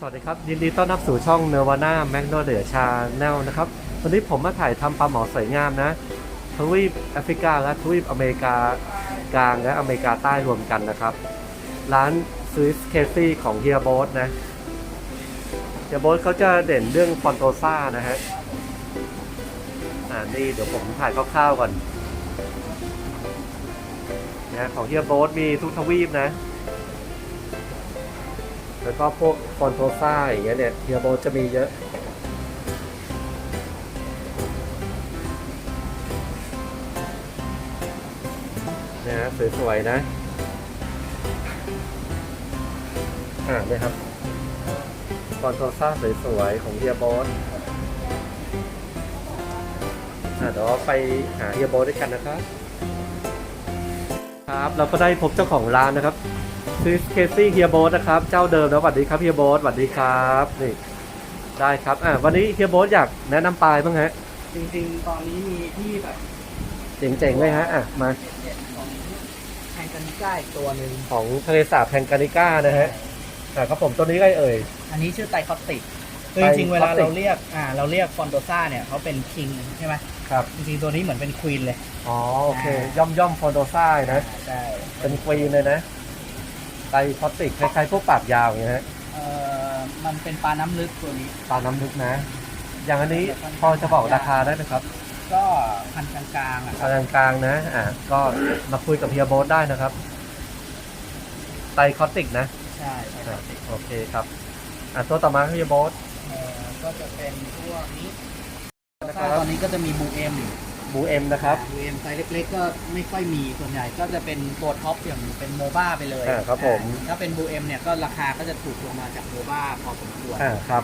สวัสดีครับ ยินดีต้อนรับสู่ช่องเนวาน่าแมกโนเดียชาแนลนะครับวันนี้ผมมาถ่ายทำปลาหมอสวยงามนะทวีปแอฟริกาและทวีปอเมริกากลางและอเมริกาใต้รวมกันนะครับ ร้านสวิสเคซี่ของเฮียโบสนะเฮียโบสเขาจะเด่นเรื่องฟอนโตซ่านะฮะอ่านี่เดี๋ยวผมถ่ายคร่าวๆก่อนนะของเฮียโบสมีทุกทวีปนะ แล้วก็พวกฟอนโทซ่าอย่างเงี้ยเนี่ยเฮียโบจะมีเยอะ นะฮะสวยๆนะ อ่าเนี่ยครับฟอนโทซ่าสวยๆของเฮียโบสอ่าเดี๋ยวไปหาเฮียโบด้วยกันนะครับ ครับ เราก็ได้พบเจ้าของร้านนะครับ ซิสเคซี่เฮียโบสนะครับ เจ้าเดิมแล้วสวัสดีครับเฮียโบสสวัสดีครับนี่ได้ครับอ่าวันนี้เฮียโบสอยากแนะนำปลายบ้างฮะจริงๆ ตอนนี้มีที่แบบเจ๋งๆเลยฮะอะมาเด็ดๆของแทงกันใกล้ตัวหนึ่งของทะเลสาบแพงกานิก้านะฮะอ่าครับผมตัวนี้ก็เอ่ย อันนี้ชื่อไตคอสติกคือไตจริงๆเวลาคอสติกเราเรียกอ่าเราเรียกฟอนโตซ่าเนี่ยเขาเป็นคิงใช่ไหมครับจริงๆ ตัวนี้เหมือนเป็นควีนเลย อ๋อโอเค ย่อมย่อมฟอนโดซ่านะ ใช่เป็นควีนเลยนะ ไตพลาสติกคล้ายๆพวกปากยาวอย่างเงี้ยฮะเอ่อมันเป็นปลาน้ำลึกตัวนี้ปลาน้ำลึกนะ อย่างอันนี้พอจะบอกราคาได้ไหมครับก็พันกลางๆอะกลางกลางๆนะอ่าก็มาคุยกับเฮียโบสได้นะครับไตคอสติกนะใช่ไตคอสติกโอเคครับอะตัวต่อมาคือเฮียโบสเอ่อก็จะเป็นพวกนี้นะครับตอนนี้ก็จะมีบูเอ็ม บูเอ็มนะครับบูเอ็มไซส์เล็กๆก็ไม่ค่อยมีส่วนใหญ่ก็จะเป็นตัวท็อปอย่างเป็นโมบ้าไปเลยอ่าครับผมถ้าเป็นบูเอ็มเนี่ยก็ราคาก็จะถูกลงมาจากโมบ้าพอสมควรอ่าครับ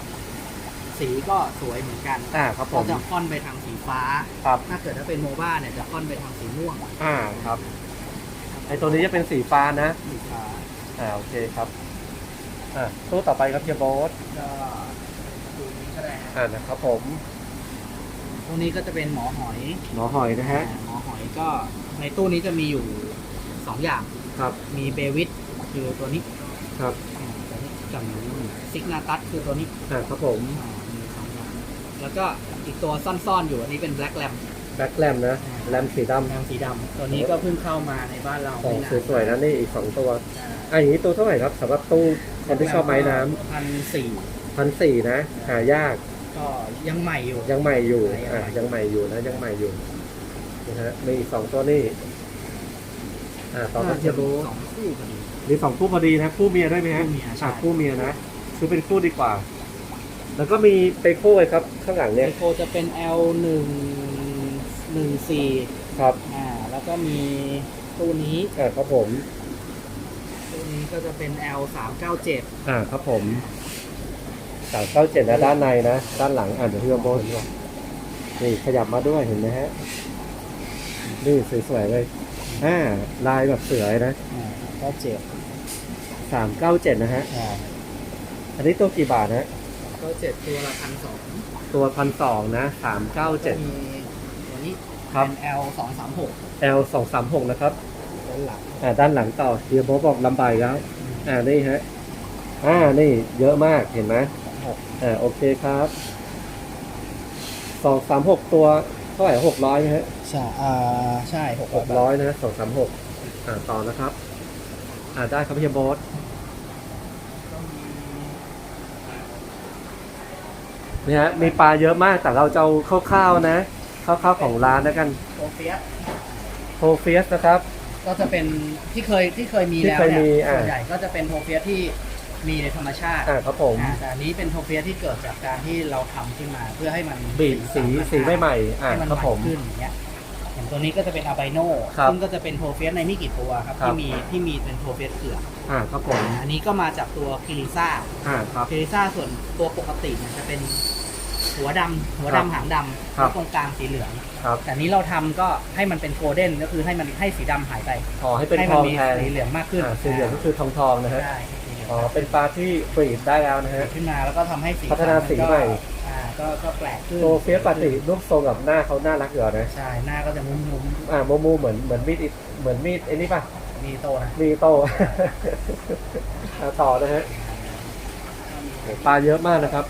สีก็สวยเหมือนกันอ่าครับผก็ม จะค่อนไปทางสีฟ้า ครับ ถ้าเกิดถ้าเป็นโมบ้าเนี่ยจะค่อนไปทางสีม่วงอ่าครับ ไอตัวนี้จะเป็นสีฟ้านะ สีฟ้าอ่าโอเคครับ อ่าตัวต่อไปครับเฮียโบสก็ดูนี้ก็ได้ฮะ อ่านะครับผม พวกนี้ก็จะเป็นหมอหอยหมอหอยนะฮะอ่าหมอหอยก็ในตู้นี้จะมีอยู่สองอย่าง ครับ มีเบวิทคือตัวนี้ครับอ่าตัวนี้กับซิกนาตัสคือตัวนี้อ่าครับผมอ่ามีสองอย่างแล้วก็อีกตัวซ่อนๆอยู่อันนี้เป็นแบล็กแลมแบ็คแลมนะแลมสีดแลมสีดำตัวนี้ก็เพิ่งเข้ามาในบ้านเราำของไม่นานสวยๆนะนี่อีกสองตัวอ่าอย่างนี้ตัวเท่าไหร่ครับสำหรับตู้คนที่ชอบไม้น้พันสี่ำพันสี่นะ หายาก ก็ยังใหม่อยู่ ยังใหม่อยู่ยังใหม่อ่ายังใหม่อยู่นะยังใหม่อยู่นะฮะมีอีกสองตัวนี่อ่าต่อครับเฮียโบสองคู่พอดีมีสองคู่พอดีนะคู่เมียด้วยไหมฮะคู่เมียใช่ อ่าคู่เมียนะซื้อเป็นคู่ดีกว่า แล้วก็มีเปโก้ครับข้างหลังไอเนี่ยโคจะเป็น L หนึ่งหนึ่งสี่ครับอ่าแล้วก็มีตู้นี้อ่าครับผมตู้นี้ก็จะเป็น L สามเก้าเจ็ดอ่าครับผม สามเก้าเจ็ดนะด้านในนะ ด้านหลังอ่าเดี๋ยวพี่โบนนี่ขยับมาด้วยเห็นไหมฮะ นี่สวยๆเลยอ่าลายแบบเสือเลยนะอ่าเก้าเจ็ดสามเก้าเจ็ดนะฮะ อ่าอันนี้ตัวกี่บาทนะเก้าเจ็ดตัวละพันสองตัวพันสองนะสามเก้าเจ็ด มีตัวนี้ครับ เป็น L สองสามหก L สองสามหกนะครับ ด้านหลังอ่าด้านหลังต่อเฮียโบทบอกลำบากแล้ว อ่านี่ฮะ อ่านี่เยอะมากเห็นไหม หกอ่าโอเคครับสองสามหกตัวเท่าไหร่หกร้อยไหมฮะใช่อ่าใช่หกหกร้อยนะสองสามหกอ่าต่อนะครับ อ่าได้ครับเฮียโบทเนี่ยฮะมีปลาเยอะมากแต่เราจะเอาคร่าวๆนะคร่าวๆของร้านแล้วกันโอเฟียสโทเฟียสนะครับ ก็จะเป็นที่เคยที่เคยมีที่แล้วเคยเนี่มียอ่า ส่วนใหญ่ก็จะเป็นโทเฟียสที่ มีในธรรมชาติอ่าครับผม อ่าแต่อันนี้เป็นโทเฟียสที่เกิดจากการที่เราทำขึ้นมาเพื่อให้มันบีบสีสีไม่ใหม่อ่าให้มันครับใหผม่มขึ้นอย่างเงี้ยอย่างตัวนี้ก็จะเป็นอาไบโนครับซึ่งก็จะเป็นโทเฟียสในไม่กี่ตัวครับครับ ที่มีที่มีเป็นโทเฟียสเกลือกอ่าครับผมอันนี้ก็มาจากตัวคิริซ่าอ่าครับ คิริซ่าส่วนตัวปกติเนี่ยจะเป็นหัวดำหัวครับดำหางดำครับ แล้วตรงกลางสีเหลือง ครับแต่นี้เราทำก็ให้มันเป็นโกลเด้นก็คือให้มันให้สีดำหายไปอ๋อให้เป็นให้ทมัองมีแทนสีเหลืองมากขึ้นอ่าสีเหลืองก็คือทองทองๆนะฮะ ใช่สีเหลื องอ๋อเป็นปลาที่ฟรีดได้แล้วนะฮะ ขึ้นมาแล้วก็ทำให้สีพัฒนาสีใหม่อ่าก็ก็แปลกขึ้นโทเฟียสปกติรูปทรงกับหน้าเขาน่ารักอยู่แล้วนะ ใช่หน้าก็จะมุ้มอ่าโมมูเหมือนเหมือนมีดอิเหมือนมีดไอ้นี่ป่ะ ๆมีโตนะมีโต อ่าต่อนะฮะก็มีโอ้ปลาเยอะมากนะครับ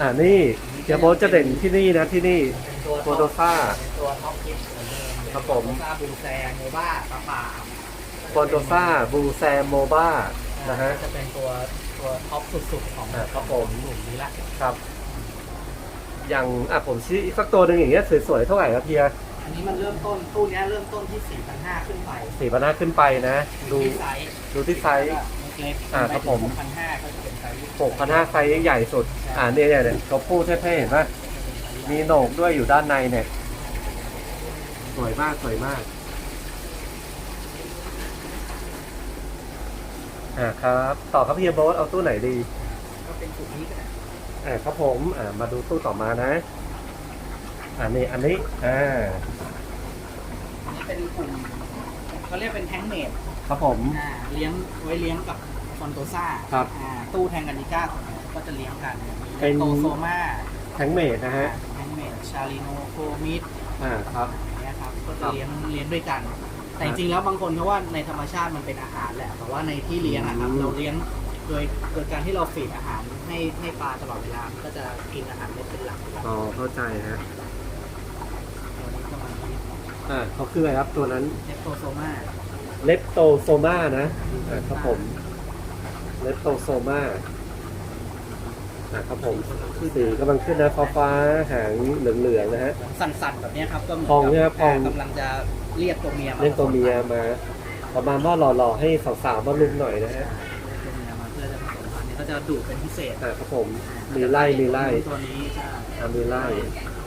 อ่านี่เฮียโบ๊ทจะเด่นที่นี่นะที่นี่ เป็นตัวโฟโตซ่าเป็นตัวท็อปฮิตเหมือนเดิมครับผมโฟโตซ่าบูแซงโมบ้าปลาป่าฟอนโตซ่าบูแซมโมบ้า นะฮะจะเป็นตัวตัวท็อปสุดๆของอ่าครับผม กลุ่มนี้ละครับ อย่างอะผมชี้อีกสักตัวหนึ่งอย่างเงี้ยสวยๆเท่าไหร่ครับเฮียอันนี้มันเริ่มต้นตู้เนี้ยเริ่มต้นที่4,500ขึ้นไปสี่พันห้าขึ้นไปนะ ดูที่ไซส์ดูที่ไซส์ เล็กๆอ่าครับผม 6,500ก็จะเป็นไซส์หกพันห้าไซส์ใหญ่สุด อ่าเนี่ยเนี่ยเนี่ยตัวผู้เท่ๆเห็นปะมีโหนกด้วยอยู่ด้านในเนี่ย สวยมากสวยมาก อ่าครับ ต่อครับพี่โบ๊ทเอาตู้ไหนดี ก็เป็นกลุ่มนี้ก็ได้อ่าครับผม อ่ามาดูตู้ต่อมานะ อันนี้อันนี้ อ่า อันนี้เป็นกลุ่มเขาเรียกเป็นแทงเมดครับผม อ่าเลี้ยงไว้เลี้ยงกับฟอนโตซ่าครับอ่าตู้แทงกันนิก้าของเราก็จะเลี้ยงกันเป็น โตโซมาแทงเมดนะฮะ แทงเมดชาลิโนโคมิดอ่าครับ อย่างเงี้ยครับก็ครัจะบเลี้ยงเลี้ยงด้วยกัน แต่จริงๆแล้วบางคนเขาว่าในธรรมชาติมันเป็นอาหารแหละ แต่ว่าในที่เลี้ยงอะครับอืมเราเลี้ยงโดยโดยการที่เราฟีดอาหารให้ให้ปลาตลอดเวลามันก็จะกินอาหารเม็ดเป็นหลักอยู่แล้วอ๋อเข้าใจฮะตัวนี้ประมาณนี้อ่าเขาคืออะไรครับตัวนั้นเนโตโซมาเลปโตโซมานะอ่าครับผมเลปโตโซมาอ่าครับผมสีกำลังขึ้นนะฟ้าฟ้าๆหางเหลืองๆนะฮะ สั่นๆแบบเนี้ยครับก็เหมือนพองเนี่ยครับพองากำลังจะ เรียกตัวเมียมาเล่นตัวเมียมา ประมาณว่าหล่อๆให้สาวๆมาลุมหน่อยนะฮะตัวเมียมาเพื่อจะผสมพันธุ์นี่ก็จะดุเป็นพิเศษอ่าครับผมมีไล่มีไล่ตัวนี้ใช่อ่ามีไล่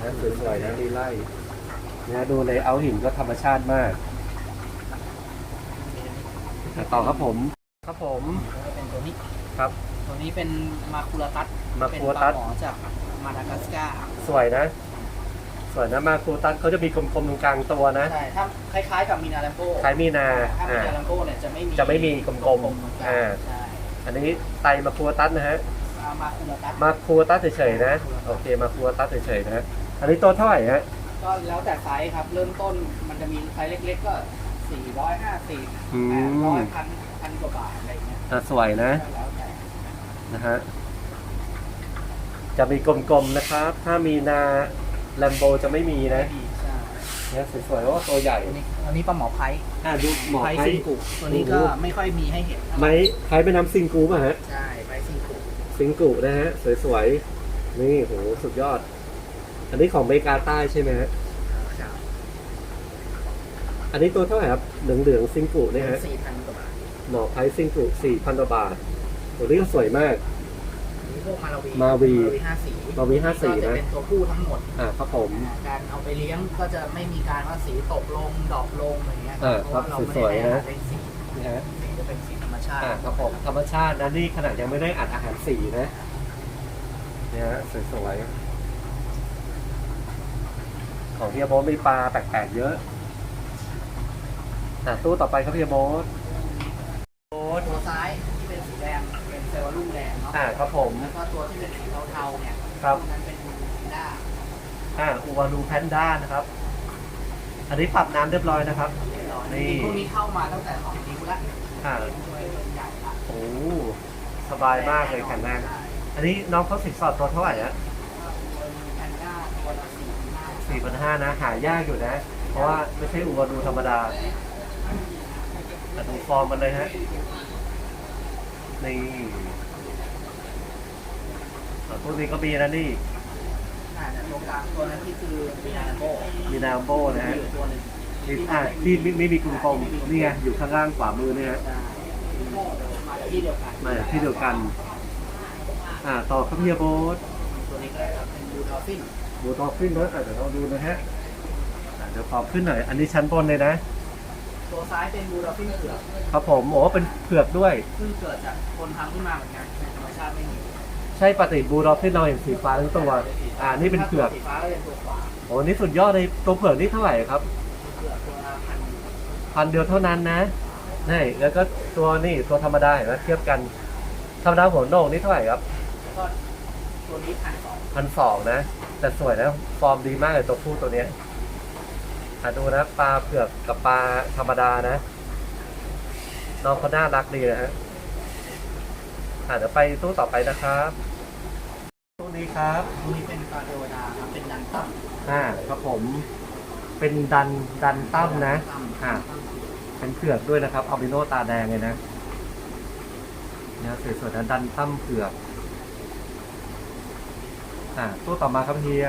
นะสวยๆนะมีไล่นะดูในเอาหินก็ธรรมชาติมากอะต่อครับผม ครับผมแล้วก็เป็นตัวนี้ครับ ตัวนี้เป็นมาคูลาตัสมาเป็นคูปตัลาสหมอจากมาดากัสการ์สวยนะ สวยนะมาคูตัสเขาจะมีกลมๆตรงกลางตัวนะ ใช่ถ้าคล้ายๆกับมีนาแลมโบคล้ายมีนาถ้ามีอ่า นาแลมโบเนี่ยจะไม่มีจะไม่มีกลมๆตรงกลางอ่า ใช่อันนี้ไตมาคูตัสนะฮะอ่ามาคูลาตัสมาคูตัสเฉยๆนะ โอเค มาคูตัสเฉยๆนะฮะอันนี้ตัวเท่าไหร่ฮะ ก็แล้วแต่ไซส์ครับ เริ่มต้นมันจะมีไซส์เล็กๆก็450อืม800พันพันกว่าบาทอะไรเงี้ยอะสวยนะแล้วแต่นะฮะ จะมีกลมๆนะครับ ถ้ามีนา แลมโบจะไม่มีนะดีใช่เนี่ยสวยๆว่าตัวใหญ่อันนี้อันนี้ปลาหมอไพร์อะดูหมอไพร์ไพซิงกุตัวนี้ก็ไม่ค่อยมีให้เห็นเท่าไหไม้ร่ไพร์เป็นน้ำซิงกูป่ะฮะ ใช่ไพร์ซิงกุซิงกุนะฮะ สวยๆ นี่โหสุดยอด อันนี้ของอเมริกาใต้ใช่ไหมฮะครับอันนี้ตัวเท่าไหร่ครับ เหลืองๆซิงกุเนี่ยฮะสี่พันกว่าบาทหมอไพร์ซิงกุสี่พันบาทตัวนี้ก็สวยมากอันนี้ พวกมาลาวีมาวี ห้าสีมาวีห้าสีก็จะนะเป็นตัวผู้ทั้งหมดอ่าครับผมการเอาไปเลี้ยงก็จะไม่มีการว่าสีตกลงดรอปลงอะไรเงี้ยอ่าเพราะว่าเราไม่สวยได้ๆให้อานะหารเป็นสีนี่ฮะ สีจะเป็นสีธรรมชาติอ่าครับผมธรรมชาตินะนี่ขนาดยังไม่ได้อัดอาหารสีนะเนี่ยฮะสวยๆของเฮียโบทมีปลาแปลกๆเยอะอะตู้ต่อไปครับเฮียโบทโบทตัวซ้าย ซลล์ลูกแดงเนาะอ่าครับผม แล้วก็ตัวที่เป็นสีเทาๆเนี่ยครับนั้นเป็นบูด้าอ่าอูวานูแพนด้านะครับ อันนี้ปรับน้ำเรียบร้อยนะครับ เรียบร้อยนี่ จริงๆพวกนี้เข้ามาตั้งแต่สองนิ้วละอ่าช่วยใหญ่ละโอ้สบายมากเลยแข็งแรงอันนี้น้องเขาสินสอดตัวเท่าไหร่อะตัวแพนด้าตัวละสี่ห้าสี่พันห้านะ หายากอยู่นะ เพราะว่าไม่ใช่อูวานูธรรมดาแต่ดูฟอร์มมันเลยฮะ นี่อะพวกนี้ก็มีนะนี่อ่าแต่ตัวกลางตัวนั้นที่คือมีนาโบมีนามโบนะฮะอยู่ตัวหนึงนี่อะที่ไม่ไม่มีกลุ่มกลมนี่ไงอยู่ข้างล่างขวามือเนี่ยฮะได้มาจากที่เดียวกันมาจากที่เดียวกัน อ่าต่อครับเฮียโบสตัวนี้ก็ได้ครับเป็นบูดอลฟินบูทอขึ้นนะอะเดี๋ยวเราดูนะฮะอะเดี๋ยวขอขึ้นหน่อย อันนี้ชั้นบนเลยนะ ตัวซ้ายเป็นบูดอลฟินเผือกครับผมโอ้เป็นเผือกด้วย ซึ่งเกิดจากคนทำขึ้นมาเหมือนกันในธรรมชาติไม่มีใช่ปฏิบูดอฟที่เราเห็นสีฟ้าทั้งตัวอ่านี่เป็นเผือกสีฟ้าก็เป็นตัวขวาโอ้นี่สุดยอดเลยตัวเผือกนี่เท่าไหร่ครับเผือกตัวละพันพันเดียวเท่านั้นนะนี่แล้วก็ตัวนี่ตัวธรรมดาเห็นไหมเทียบกันธรรมดาหัวโหนกนี่เท่าไหร่ครับแล้วก็ตัวนี้พันสองพันสองนะ แต่สวยนะฟอร์มดีมากเลยตัวผู้ตัวเนี้ย อะดูนะปลาเผือกกับปลาธรรมดานะ น้องเขาน่ารักดีนะฮะอ่าเดี๋ยวไปตู้ต่อไปนะครับตู้นี้ครับตัวนี้เป็นปลาเทวดาครับ เป็นดันตั้มอ่าครับผม เป็นดันดันตั้มนะตั้มอ่าเป็นเผือกด้วยนะครับอัลบิโนตาแดงเลยนะเนี่ยสวยๆนะดันตั้มเผือกอ่าตู้ต่อมาครับเฮีย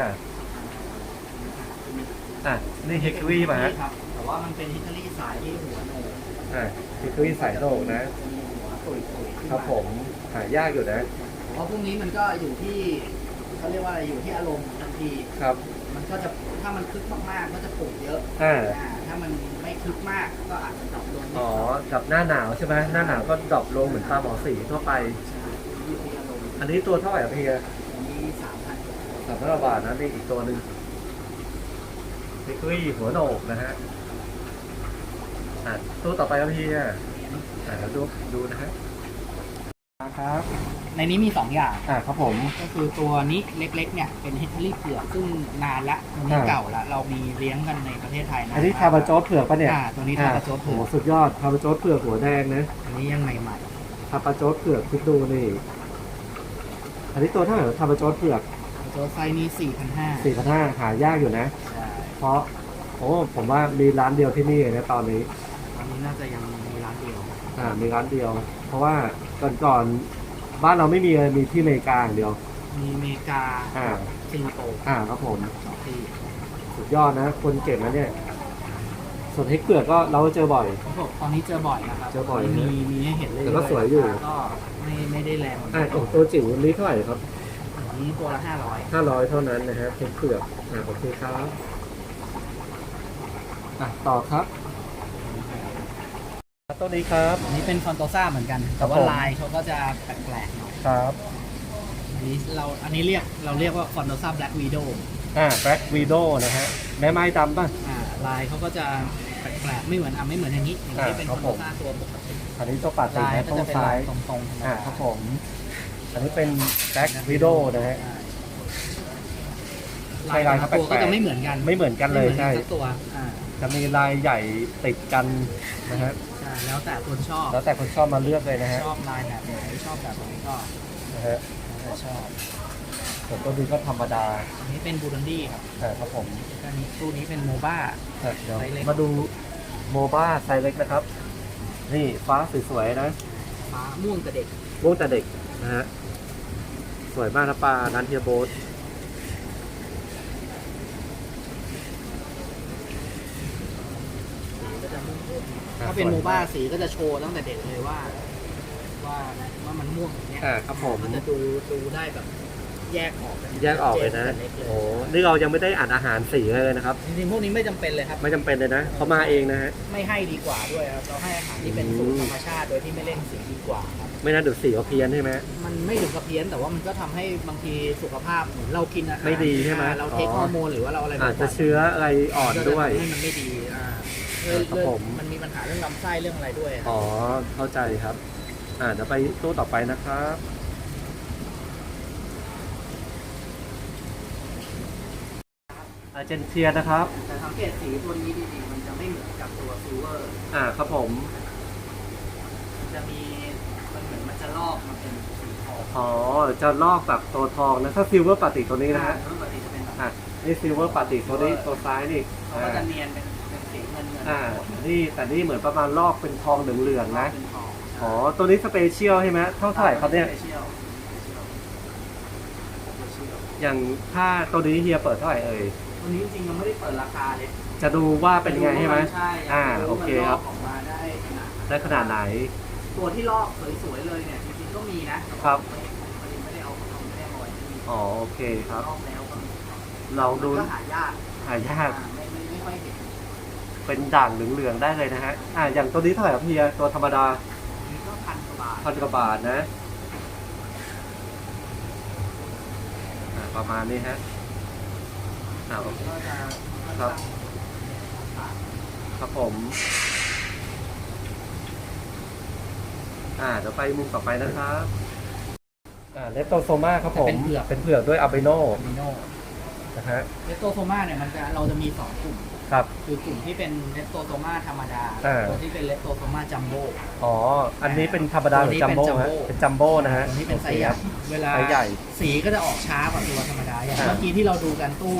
อะนี่เฮกวี่ป่ะฮะครับแต่ว่ามันเป็นฮิตเทอรี่สายที่หัวโหนกอ่าเฮกวี่สายโหนกนะ จะมีหัวตุยตุยๆขึ้นครับผมหายากอยู่นะ เพราะพวกนี้มันก็อยู่ที่เขาเรียกว่าอะไรอยู่ที่อารมณ์บางที ครับ มันก็จะถ้ามันคึกมากๆก็จะปลูกเยอะอ่า อ่าถ้ามันไม่คึกมากก็อาจจะดรอปลงนิดอ๋อกับหน้าหนาวใช่ไหมหน้าหนาวก็ดรอปลงเหมือนปลาหมอสีทั่วไป ใช่อยู่ที่อารมณ์อันนี้ตัวเท่าไหร่ครับเฮียอันนี้สามพันสามพันกว่าบาทนะนี่อีกตัวหนึ่ง เฮกวี่หัวโหนกนะฮะอะตู้ต่อไปครับเฮียอะเดี๋ยวดูดูนะฮะครับ ในนี้มีสองอย่าง อะครับผม ก็คือตัวนี้เล็กๆเนี่ยเป็นฮิตเทอรี่เผือกซึ่งนานละตัวนี้อ่า เก่าละเรามีเลี้ยงกันในประเทศไทยนะอันนี้ทาบาโจสเผือกปะเนี่ยอ่าตัวนี้ทาบาโจสเผือกโอ้โหสุดยอดทาบาโจสเผือกหัวแดงนะอันนี้ยังใหม่ทาบาโจสเผือกคิดดูนี่อันนี้ตัวเท่าไหร่ทาบาโจสเผือกๆโจสไซส์นี้สี่พันห้าสี่พันห้าหายากอยู่นะ ใช่ เพราะโอ้ผมว่ามีร้านเดียวที่นี่เลยนะตอนนี้ ตอนนี้น่าจะยังมีร้านเดียว อ่ามีร้านเดียว เพราะว่าก่อนก่อนบ้านเราไม่มีเลยมีที่อเมริกาอย่างเดียว มีอเมริกาอ่า สิงคโปร์อ่าครับผม สองที่สุดยอดนะ คนเก่งนะเนี่ย ส่วนเฮกเปลือกก็เราก็เจอบ่อยผมบอกตอนนี้เจอบ่อยนะครับเจอบ่อยมีมีให้เห็นเลยแต่ก็สวยอยู่ ก็ไม่ไม่ได้แรงอ่าโอ้ตัวจิ๋วนี้เท่าไหร่ครับ อันนี้ตัวละห้าร้อยห้าร้อยเท่านั้นนะฮะเฮกเปลือกอ่าโอเคครับ อะต่อครับ ต้นนี้ครับ อันนี้เป็นฟอนโตซ่าเหมือนกัน แต่ว่าผม ลายเขาก็จะแปลกๆหน่อยครับอันนี้เราอันนี้เรียกเราเรียกว่าฟอนโตซ่าแบล็กวีโดอ่าแบล็กวีโดนะฮะแม่ไม้ดำป่ะ อ่าลายเขาก็จะแปลกๆไม่เหมือนอะไม่เหมือนอย่างนี้อย่างนี้อ่าเป็นคฟรัอบนผโตมซ่าตัวปกติอันนี้ตัวปัดติลายนะก็ต้จะนเป็นซ้าลายยตรงๆธรรมดาอ่าครับผม อันนี้เป็นแบล็กวีโดนะฮะ ใช่ลายแต่ละตัวก็จะไม่เหมือนกันไม่เหมือนกันเลยไม่หมือใช่สักตัวอ่า จะมีลายใหญ่ติดกันนะฮะใช่แล้วแต่คนชอบแล้วแต่คนชอบมาเลือกเลยนะฮะชอบลายแบบไหนชอบแบบไหนก็นะฮะแล้วแต่ชอบส่วนตัวนี้ก็ธรรมดาอันนี้เป็นบูรันดี้ครับอ่าครับผมอันนี้ตู้นี้เป็นโมบ้าอะเดี๋ยวไซส์เล็ก มาดูโมบ้าไซส์เล็กนะครับ นี่ฟ้าสวยๆนะ ฟ้าม่วงแต่เด็ก ม่วงแต่เด็กนะฮะสวยมากนะปลานันเทียโบสสีก็จะม่วงๆ ถ้าเป็นโมบ้าสีก็จะโชว์ตั้งแต่เด็กเลยว่า ว่าว่ามันม่วงอย่างเนี้ยอ่าครับผม มันจะดูดูได้แบบแยกออกกันแยกออกเลยนะตั้งแต่เล็กเลยโอ้นี่เรายังไม่ได้อ่านอาหารสีเลยนะครับ จริงๆพวกนี้ไม่จำเป็นเลยครับ ไม่จำเป็นเลยนะเขามาเองนะฮะ ไม่ให้ดีกว่าด้วยครับ เราให้อาหารที่เป็นสูตรธรรมชาติโดยที่ไม่เล่นสีดีกว่าครับ ไม่น่าดูสีเขาเพี้ยนใช่ไหม มันไม่ถึงกับเพี้ยนแต่ว่ามันก็ทำให้บางทีสุขภาพเหมือนเรากินอาหารไม่ดีใช่ไหมเราเทคอ๋อ ฮอร์โมนหรือว่าเราอะไรอาจจะเชื้ออะไรอ่อนด้วย ให้มันไม่ดีอ่า เรื่องครับเรื่องผม มันมีปัญหาเรื่องลำไส้เรื่องอะไรด้วยครับอ๋อ เข้าใจครับ อ่าเดี๋ยวไปตู้ต่อไปนะครับ อาร์เจนเทียนะครับ แต่สังเกตสีตัวนี้ดีๆ มันจะไม่เหมือนกับตัวซิลเวอร์ อ่าครับผม มันจะมีมันเหมือนมันจะลอกมาเป็นสีทองอ๋อ จะลอกแบบตัวทองนะ ถ้าซิลเวอร์ปาติตัวนี้นะฮะ ปกติจะเป็นแบบอะ นี่ซิลเวอร์ปาติตัวนี้ตัวซ้ายนี่ เขาอ่าก็จะเนียนเป็นเป็น สีเงินเงินอ่านี่แต่นี่เหมือนประมาณลอกเป็นทองเหลืองๆนะ เป็นทองอ๋อ ตัวนี้สเปเชียลใช่ไหมเท่าเท่าไหร่ครับเนี่ยเชี่ยวอย่างถ้าตัวนี้เฮียเปิดเท่าไหร่เอ่ยตัวนี้จริงๆยังไม่ได้เปิดราคาเลยจะดูว่าเป็นไงใช่ไหม ใช่อ่ายกโอรู้เคว่ามันลครัอบกออกมาได้ขนาดไหนได้ขนาดไหน ตัวที่ลอกสวยๆเลยเนี่ยจริงๆก็มีนะครับไม่ไม่ได้เอาเอาไม่ได้เอาไว้ที่มีอ๋อ โอเคครับ ลอกแล้วก็มีลองดูมันก็หายากหายาก อ่ไม่ไม่ไม่ค่อยเห็น เป็นด่างเหลืองๆได้เลยนะฮะ อ่าอย่างตัวนี้เท่าไหร่ครับเฮียตัวธรรมดานี่ก็พันกว่าบาทพันกว่าบาทนะอ่าประมาณนี้ฮะอ่าโอเคก็จะครับ ครับผม อ่าเดี๋ยวไปมุมต่อไปนะครับ อ่าเลปโตโซมาครับผมเป็นเผือก เป็นเผือกด้วยอัลเบโนมิโนนะฮะ เลสโตโซมาเนี่ยมันจะเราจะมีสองกลุ่ม ครับ คือกลุ่มที่เป็นเลปโตโตมาธรรมดาอ่า ตัวที่เป็นเลปโตโตมาจัมโบ้ อ๋อ อันนี้เป็นธรรมดาหรือจัมโบ้ฮะเป็นจัมโบ้นะฮะตัวนี้เป็นไซส์ใหญ่เวลาไซส์ใหญ่สีก็จะออกช้ากว่าตัวธรรมดาอย่างอ่า เมื่อกี้ที่เราดูกันตู้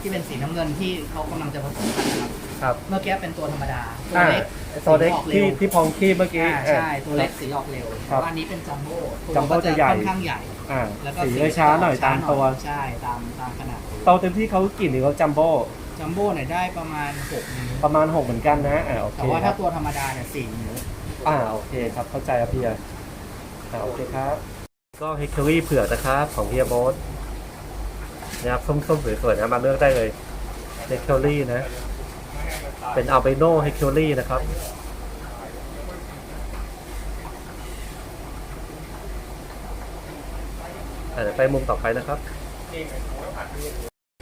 ที่เป็นสีน้ำเงินที่เขากำลังจะผสมกันนะครับครับเมื่อกี้เป็นตัวธรรมดาตัวอ่าเล็กตัวเล็กสีออที่ร็วที่พองขี้เมื่อกี้อ่าอ่า ใช่ตัวเล็กสีออกเร็วครัแต่บว่าอันนี้เป็นจัมโบ้ตัวจัมโบ้ก็จะใหญ่ ค่อนข้างใหญ่ อ่าแล้วก็สีจะช้าหน่อยตามตัว ใช่ตามตามขนาด โตเต็มที่เขากินหรือเขาจัมโบ้ จัมโบ้เนี่ยได้ประมาณ6นิ้วประมาณ 6 เหมือนกันนะ อ่าโอเคแต่ว่าคถ้ารับตัวธรรมดาเนี่ยสี่นิ้ว อ่าโอเคครับ เข้าใจครับพี่อะอ่าโอเคครับ ก็เฮคเคอรี่เผือกนะครับ ของเฮียโบสนะครับส้มๆสวยๆนะมาเลือกได้เลยเฮคเคอรี่นะ เป็นอัลเบโนเฮคเคอรี่นะครับ อ่าเดี๋ยวไปมุมต่อไปนะครับ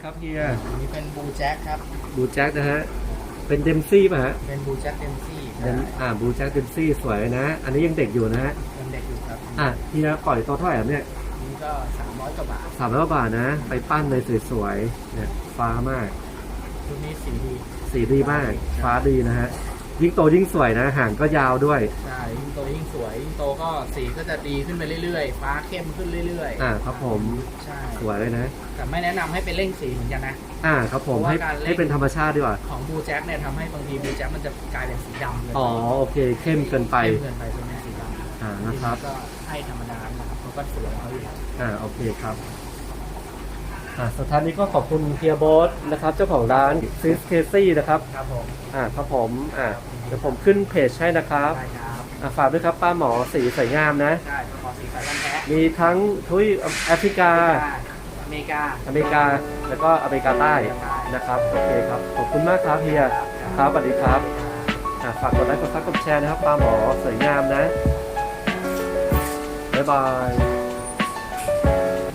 ครับเฮียอันนี้เป็นบูแจ็คครับ บูแจ็คนะฮะ เป็นเดมซี่ป่ะฮะเป็นบูแจ็คเต็มที่เดมอ่าบูแจ็คเดมซี่สวยนะ อันนี้ยังเด็กอยู่นะฮะเป็นเด็กอยู่ครับอะเฮียปล่อยตัวเท่าไหร่ครับเนี่ยนี่ก็สามร้อยกว่าบาทสามร้อยบาทนะ ไปปั้นเลยสวยๆเนี่ยฟ้ามากชุดนี้สีดีสีดีมาก ฟ้าดีนะฮะ ยิ่งโตยิ่งสวยนะห่างก็ยาวด้วยใช่ยิ่งโตยิ่งสวยยิ่งโตก็สีก็จะดีขึ้นไปเรื่อยๆ ฟ้าเข้มขึ้นเรื่อยๆอ่าครับผมใช่สวยเลยนะแต่ไม่แนะนำให้ไปเร่งสีเหมือนกันนะ อ่าครับผมเพราะว่าให้การเล่น ให้เป็นธรรมชาติดีกว่าของบูแจ็คเนี่ยทำให้บางทีบูแจ็คมันจะกลายเป็นสีดำเลยอ๋อโอเคเข้มเกินไป เข้มเกินไปจนเป็นสีดำอ่านะครับ ก็ให้ธรรมดานะครับเขาก็สวยของเขาอยู่แล้วอ่าโอเคครับ อ่าสุดท้ายนี้ก็ขอบคุณเฮียโบสนะครับ เจ้าของร้านซิสเคซี่นะครับครับผมอ่าครับผมอ่าเดี๋ยวผมขึ้นเพจให้นะครับได้ครับอ่าฝากด้วยครับป้าหมอสีสวยงามนะใช่ขอสีสายพันธุ์แท้มีทั้งทวีปแอฟริกา อเมริกาอเมริกาแล้วก็อเมริกาใต้นะครับโอเคครับขอบคุณมากครับเฮียครับสวัสดีครับอ่าฝากกดไลค์กดซับกดแชร์นะครับปลาหมอสวยงามนะบ๊ายบาย